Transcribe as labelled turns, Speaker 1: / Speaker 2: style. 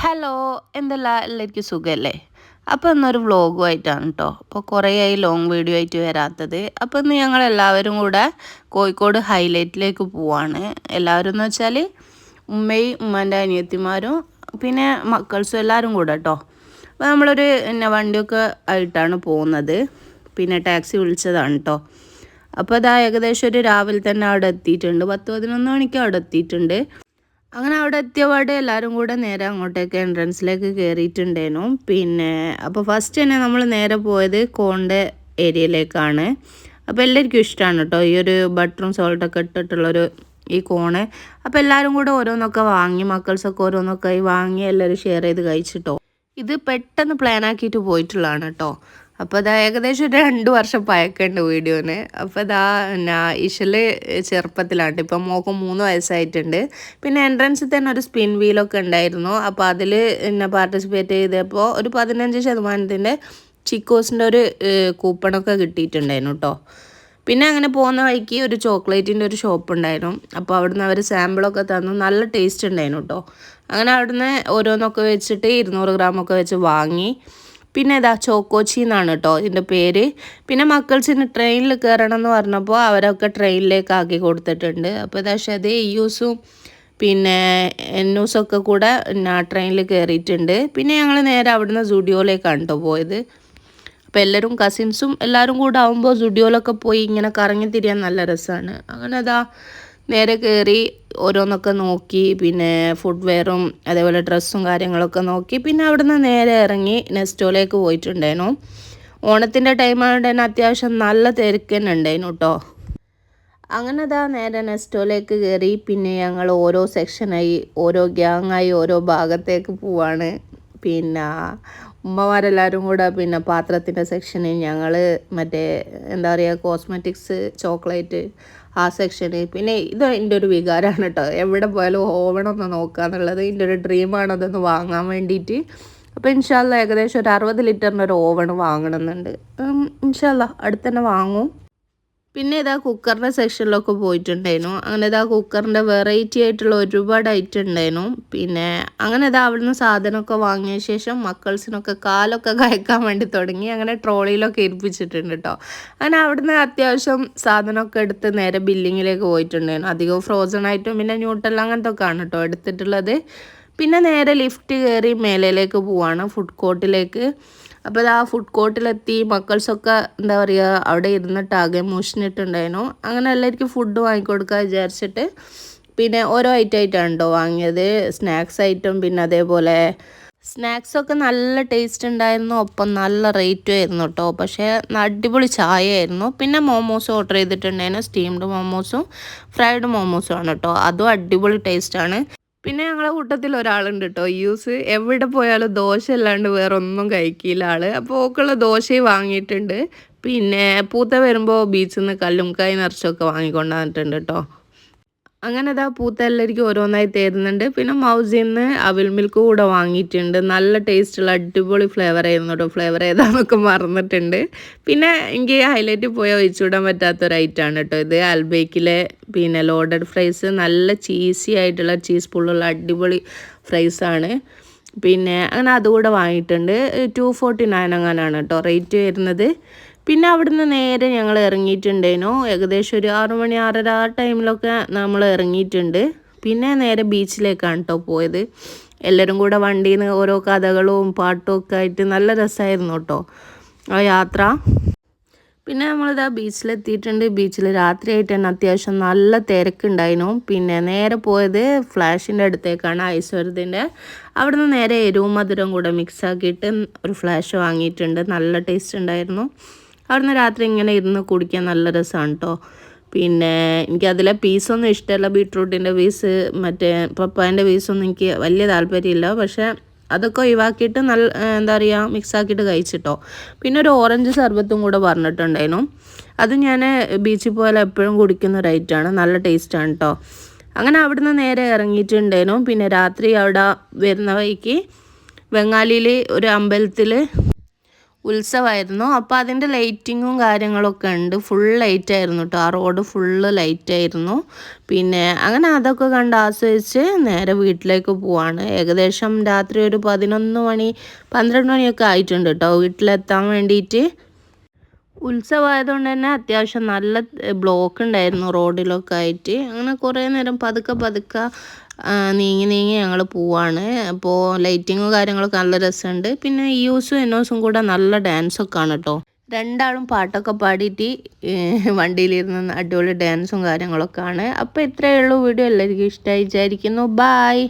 Speaker 1: Hello എന്തെല്ലാം എല്ലാവർക്കും സുഖമല്ലേ അപ്പോൾ ഇന്നൊരു വ്ളോഗുമായിട്ടാണ് കേട്ടോ അപ്പോൾ കുറേ ആയി ലോങ് വീഡിയോ ആയിട്ട് വരാത്തത്. അപ്പോൾ ഇന്ന് ഞങ്ങൾ എല്ലാവരും കൂടെ കോഴിക്കോട് ഹൈലൈറ്റിലേക്ക് പോവാണ്. എല്ലാവരും എന്ന് വെച്ചാൽ ഉമ്മയും ഉമ്മന്റെ അനിയത്തിമാരും പിന്നെ മക്കൾസും എല്ലാവരും കൂടെ കേട്ടോ അപ്പോൾ നമ്മളൊരു പിന്നെ വണ്ടിയൊക്കെ ആയിട്ടാണ് പോകുന്നത്. പിന്നെ ടാക്സി വിളിച്ചതാണ് കേട്ടോ അപ്പോൾ അതാ ഏകദേശം ഒരു രാവിലെ തന്നെ അവിടെ എത്തിയിട്ടുണ്ട്. പത്ത് പതിനൊന്ന് മണിക്ക് അവിടെ എത്തിയിട്ടുണ്ട്. അങ്ങനെ അവിടെ എത്തിയപാട് എല്ലാവരും കൂടെ നേരെ അങ്ങോട്ടേക്ക് എൻട്രൻസിലേക്ക് കയറിയിട്ടുണ്ടേനു പിന്നെ അപ്പോൾ ഫസ്റ്റ് തന്നെ നമ്മൾ നേരെ പോയത് കോണ്ട ഏരിയയിലേക്കാണ് അപ്പോൾ എല്ലാവർക്കും ഇഷ്ടമാണ് കേട്ടോ. ഈ ഒരു ബട്ടറും സോൾട്ടൊക്കെ ഇട്ടിട്ടുള്ളൊരു ഈ കോണ്. അപ്പോൾ എല്ലാവരും കൂടെ ഓരോന്നൊക്കെ വാങ്ങി മക്കൾസൊക്കെ ഓരോന്നൊക്കെ വാങ്ങി എല്ലാവരും ഷെയർ ചെയ്ത് കഴിച്ചിട്ടോ. ഇത് പെട്ടെന്ന് പ്ലാൻ ആക്കിയിട്ട് പോയിട്ടുള്ളതാണ് കേട്ടോ. അപ്പോൾ അതാ ഏകദേശം ഒരു രണ്ട് വർഷം പഴക്കമുണ്ട് വീഡിയോന്. അപ്പോൾ അതാ എന്നാ ഇഷൽ ചെറുപ്പത്തിലാണ്. ഇപ്പം മോക്ക് മൂന്ന് വയസ്സായിട്ടുണ്ട്. പിന്നെ എൻട്രൻസിൽ തന്നെ ഒരു സ്പിൻ വീലൊക്കെ ഉണ്ടായിരുന്നു. അപ്പോൾ അതിൽ എന്നെ പാർട്ടിസിപ്പേറ്റ് ചെയ്തപ്പോൾ ഒരു പതിനഞ്ച് ശതമാനത്തിന്റെ ചിക്കോസിന്റെ ഒരു കൂപ്പണൊക്കെ കിട്ടിയിട്ടുണ്ടായിരുന്നു കേട്ടോ പിന്നെ അങ്ങനെ പോകുന്ന വഴിക്ക് ഒരു ചോക്ലേറ്റിന്റെ ഒരു ഷോപ്പ് ഉണ്ടായിരുന്നു. അപ്പോൾ അവിടുന്ന് അവർ സാമ്പിളൊക്കെ തന്നു. നല്ല ടേസ്റ്റ് ഉണ്ടായിരുന്നു കേട്ടോ അങ്ങനെ അവിടുന്ന് ഓരോന്നൊക്കെ വെച്ചിട്ട് ഇരുന്നൂറ് ഗ്രാമൊക്കെ വെച്ച് വാങ്ങി. പിന്നെ ഇതാ ചോക്കോച്ചി എന്നാണ് കേട്ടോ ഇതിന്റെ പേര്. പിന്നെ മക്കൾസിന് ട്രെയിനിൽ കയറണം എന്ന് പറഞ്ഞപ്പോൾ അവരൊക്കെ ട്രെയിനിലേക്ക് ആക്കി കൊടുത്തിട്ടുണ്ട്. അപ്പോൾ ഇതാ ഷതേ യൂസും പിന്നെ എന്നൂസൊക്കെ കൂടെ ട്രെയിനിൽ കയറിയിട്ടുണ്ട് പിന്നെ ഞങ്ങൾ നേരെ അവിടുന്ന് സുഡിയോയിലേക്കാണ് കേട്ടോ പോയത്. അപ്പോൾ എല്ലാവരും കസിൻസും എല്ലാവരും കൂടെ ആകുമ്പോൾ സുഡിയോയിലൊക്കെ പോയി ഇങ്ങനെ കറങ്ങി തിരിയാൻ നല്ല രസമാണ് അങ്ങനെ അതാ നേരെ കയറി ഓരോന്നൊക്കെ നോക്കി പിന്നെ ഫുഡ്വെയറും അതേപോലെ ഡ്രസ്സും കാര്യങ്ങളൊക്കെ നോക്കി പിന്നെ അവിടുന്ന് നേരെ ഇറങ്ങി നെസ്റ്റോലേക്ക് പോയിട്ടുണ്ടായിരുന്നു. ഓണത്തിന്റെ ടൈം ആയതുകൊണ്ട് തന്നെ അത്യാവശ്യം നല്ല തിരക്ക് തന്നെ ഉണ്ടായിരുന്നു കേട്ടോ അങ്ങനെ അതാ നേരെ നെസ്റ്റോലേക്ക് കയറി പിന്നെ ഞങ്ങൾ ഓരോ സെക്ഷനായി ഓരോ ഗ്യാങ്ങായി ഓരോ ഭാഗത്തേക്ക് പോവാണ്. പിന്നെ ഉമ്മമാരെല്ലാവരും കൂടെ പിന്നെ പാത്രത്തിന്റെ സെക്ഷനിൽ ഞങ്ങൾ മറ്റേ എന്താ പറയുക കോസ്മെറ്റിക്സ് ചോക്ലേറ്റ് ആ സെക്ഷന് പിന്നെ ഇത് എന്റെ ഒരു വികാരമാണ് കേട്ടോ എവിടെ പോയാലും ഓവണമൊന്ന് നോക്കുക എന്നുള്ളത് എന്റെ ഒരു ഡ്രീമാണ് അതൊന്ന് വാങ്ങാൻ വേണ്ടിയിട്ട് അപ്പോൾ ഇൻഷാല്ല ഏകദേശം ഒരു അറുപത് ലിറ്ററിന്റെ ഒരു ഓവൺ വാങ്ങണമെന്നുണ്ട് ഇൻഷാല്ല അടുത്ത് തന്നെ വാങ്ങും. പിന്നെ ഇതാ കുക്കറിന്റെ സെക്ഷനിലൊക്കെ പോയിട്ടുണ്ടായിരുന്നു. അങ്ങനെ ഇതാ കുക്കറിന്റെ വെറൈറ്റി ആയിട്ടുള്ള ഒരുപാട് ഐറ്റം ഉണ്ടായിരുന്നു. പിന്നെ അങ്ങനെ ഇതാ അവിടുന്ന് സാധനമൊക്കെ വാങ്ങിയ ശേഷം മക്കൾസിനൊക്കെ കാലൊക്കെ കയക്കാൻ വേണ്ടി തുടങ്ങി. അങ്ങനെ ട്രോളിയിലൊക്കെ ഇരിപ്പിച്ചിട്ടുണ്ട് കേട്ടോ അങ്ങനെ അവിടുന്ന് അത്യാവശ്യം സാധനമൊക്കെ എടുത്ത് നേരെ ബില്ലിങ്ങിലേക്ക് പോയിട്ടുണ്ടായിരുന്നു. അധികം ഫ്രോസൺ ആയിട്ടും പിന്നെ ന്യൂട്രൽ അങ്ങനത്തെ ഒക്കെ ആണ് കേട്ടോ എടുത്തിട്ടുള്ളത്. പിന്നെ നേരെ ലിഫ്റ്റ് കയറി മേലയിലേക്ക് പോവാണ് ഫുഡ് കോർട്ടിലേക്ക് അപ്പോൾ ആ ഫുഡ് കോർട്ടിലെത്തി മക്കൾസൊക്കെ എന്താ പറയുക അവിടെ ഇരുന്നിട്ട് ആകെ മോഷണിട്ടുണ്ടായിരുന്നു അങ്ങനെ എല്ലാവർക്കും ഫുഡ് വാങ്ങിക്കൊടുക്കുക വിചാരിച്ചിട്ട് പിന്നെ ഓരോ ഐറ്റം ആയിട്ടാണ് കേട്ടോ വാങ്ങിയത്. സ്നാക്സ് ഐറ്റം പിന്നെ അതേപോലെ സ്നാക്സൊക്കെ നല്ല ടേസ്റ്റ് ഉണ്ടായിരുന്നു. ഒപ്പം നല്ല റേറ്റും ആയിരുന്നു കേട്ടോ പക്ഷേ അടിപൊളി ചായ ആയിരുന്നു പിന്നെ മോമോസ് ഓർഡർ ചെയ്തിട്ടുണ്ടായിരുന്നു. സ്റ്റീംഡ് മോമോസും ഫ്രൈഡ് മോമോസും ആണ് കേട്ടോ അതും അടിപൊളി ടേസ്റ്റാണ് പിന്നെ ഞങ്ങളെ കൂട്ടത്തിൽ ഒരാളുണ്ട് കേട്ടോ യൂസ് എവിടെ പോയാലും ദോശ അല്ലാണ്ട് വേറെ ഒന്നും കഴിക്കില്ല ആൾ. അപ്പോൾ ഓക്കുള്ള ദോശയും വാങ്ങിയിട്ടുണ്ട്. പിന്നെ പൂത്ത വരുമ്പോൾ ബീച്ചിൽ നിന്ന് കല്ലും കൈ നിറച്ചൊക്കെ വാങ്ങിക്കൊണ്ടു വന്നിട്ടുണ്ട് കേട്ടോ അങ്ങനെ ഇതാ പൂത്തെല്ലാവർക്കും ഓരോന്നായി തരുന്നുണ്ട്. പിന്നെ മൗസിൽ നിന്ന് അവിൽ മിൽക്ക് കൂടെ വാങ്ങിയിട്ടുണ്ട്. നല്ല ടേസ്റ്റുള്ള അടിപൊളി ഫ്ലേവർ ആയിരുന്നു കേട്ടോ ഫ്ലേവർ ഏതാണെന്നൊക്കെ മറന്നിട്ടുണ്ട്. പിന്നെ എനിക്ക് ഹൈലൈറ്റ് പോയാൽ ഒഴിച്ചുവിടാൻ പറ്റാത്തൊരു ഐറ്റമാണ് കേട്ടോ ഇത്. അൽബേക്കിലെ പിന്നെ ലോഡഡ് ഫ്രൈസ്. നല്ല ചീസി ആയിട്ടുള്ള ചീസ് പുള്ളുള്ള അടിപൊളി ഫ്രൈസാണ്. പിന്നെ അങ്ങനെ അതുകൂടെ വാങ്ങിയിട്ടുണ്ട്. ടു ഫോർട്ടി നയൻ അങ്ങനെയാണ് കേട്ടോ റേറ്റ് വരുന്നത്. പിന്നെ അവിടുന്ന് നേരെ ഞങ്ങൾ ഇറങ്ങിയിട്ടുണ്ടേനു. ഏകദേശം ഒരു ആറു മണി ആറര ആ ടൈമിലൊക്കെ നമ്മൾ ഇറങ്ങിയിട്ടുണ്ട്. പിന്നെ നേരെ ബീച്ചിലേക്കാണ് കേട്ടോ പോയത്. എല്ലാവരും കൂടെ വണ്ടിയിൽ നിന്ന് ഓരോ കഥകളും പാട്ടും ഒക്കെ ആയിട്ട് നല്ല രസമായിരുന്നു കേട്ടോ ആ യാത്ര. പിന്നെ നമ്മളിതാ ബീച്ചിലെത്തിയിട്ടുണ്ട്. ബീച്ചിൽ രാത്രിയായിട്ട് തന്നെ അത്യാവശ്യം നല്ല തിരക്കുണ്ടായിരുന്നു പിന്നെ നേരെ പോയത് ഫ്ലാഷിന്റെ അടുത്തേക്കാണ് ഐശ്വര്യത്തിന്റെ അവിടെ നിന്ന് നേരെ എരിവും മധുരം കൂടെ മിക്സ് ആക്കിയിട്ട് ഒരു ഫ്ലാഷ് വാങ്ങിയിട്ടുണ്ട്. നല്ല ടേസ്റ്റ് ഉണ്ടായിരുന്നു. അവിടുന്ന് രാത്രി ഇങ്ങനെ ഇരുന്ന് കുടിക്കാൻ നല്ല രസമാണ് കേട്ടോ പിന്നെ എനിക്ക് അതിലെ പീസൊന്നും ഇഷ്ടമല്ല. ബീട്രൂട്ടിന്റെ പീസ് മറ്റേ പപ്പായന്റെ പീസൊന്നും എനിക്ക് വലിയ താല്പര്യമില്ല. പക്ഷേ അതൊക്കെ ഒഴിവാക്കിയിട്ട് നല്ല എന്താ പറയുക മിക്സാക്കിയിട്ട് കഴിച്ചിട്ടോ പിന്നെ ഒരു ഓറഞ്ച് സർബത്തും കൂടെ പറഞ്ഞിട്ടുണ്ടായിരുന്നു. അത് ഞാൻ ബീച്ചിൽ പോയാൽ എപ്പോഴും കുടിക്കുന്ന ഒരു ഐറ്റമാണ് നല്ല ടേസ്റ്റാണ് കേട്ടോ അങ്ങനെ അവിടുന്ന് നേരെ ഇറങ്ങിയിട്ടുണ്ടായിരുന്നു. പിന്നെ രാത്രി അവിടെ വരുന്ന വഴിക്ക് ബംഗാളിയിൽ ഒരു അമ്പലത്തിൽ ഉത്സവമായിരുന്നു അപ്പോൾ അതിന്റെ ലൈറ്റിങ്ങും കാര്യങ്ങളൊക്കെ ഉണ്ട്. ഫുൾ ലൈറ്റ് ആയിരുന്നു കേട്ടോ ആ റോഡ് ഫുള്ള് ലൈറ്റ് ആയിരുന്നു പിന്നെ അങ്ങനെ അതൊക്കെ കണ്ട് ആസ്വദിച്ച് നേരെ വീട്ടിലേക്ക് പോവാണ്. ഏകദേശം രാത്രി ഒരു പതിനൊന്ന് മണി പന്ത്രണ്ട് മണിയൊക്കെ ആയിട്ടുണ്ട് കേട്ടോ വീട്ടിലെത്താൻ വേണ്ടിയിട്ട് ഉത്സവമായതുകൊണ്ട് തന്നെ അത്യാവശ്യം നല്ല ബ്ലോക്ക് ഉണ്ടായിരുന്നു റോഡിലൊക്കെ ആയിട്ട്. അങ്ങനെ കുറേ നേരം പതുക്കെ പതുക്കെ നീങ്ങി നീങ്ങി ഞങ്ങൾ പോവാണ്. അപ്പോൾ ലൈറ്റിങ്ങും കാര്യങ്ങളൊക്കെ നല്ല രസമുണ്ട് പിന്നെ യൂസും എന്നോസും കൂടെ നല്ല ഡാൻസൊക്കെ ആണ് കേട്ടോ രണ്ടാളും പാട്ടൊക്കെ പാടിയിട്ട് വണ്ടിയിലിരുന്ന് അടിപൊളി ഡാൻസും കാര്യങ്ങളൊക്കെ ആണ്. അപ്പോൾ ഇത്രയേ ഉള്ളൂ. വീഡിയോ എല്ലാവർക്കും ഇഷ്ടമായി വിചാരിക്കുന്നു. ബായ്